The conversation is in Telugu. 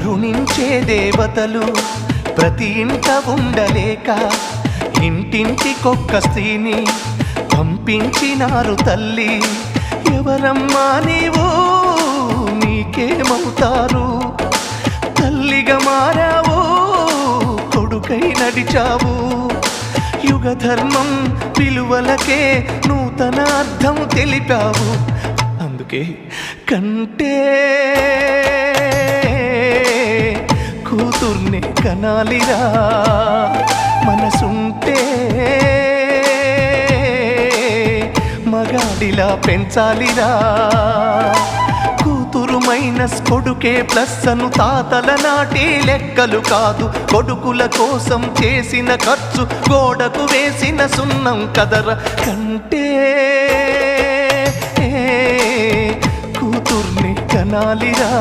కరుణించే దేవతలు ప్రతి ఇంట ఉండలేక ఇంటింటికొక్క స్త్రీని పంపించినారు తల్లి. ఎవరమ్మా నీవు? నీకేమవుతారు? తల్లిగా మారావు కొడుకై నడిచావు. యుగ ధర్మం విలువలకే నూతన అర్థం తెలిపావు. అందుకే కంటే కూతుర్నే కనాలిరా. మనసుంటే మగాడిలా పెంచాలిరా. కూతురు మైనస్ కొడుకే ప్లస్ అను తాతల నాటి లెక్కలు కాదు. కొడుకుల కోసం చేసిన ఖర్చు గోడకు వేసిన సున్నం కదర కంటే కూతుర్ని కనాలిరా.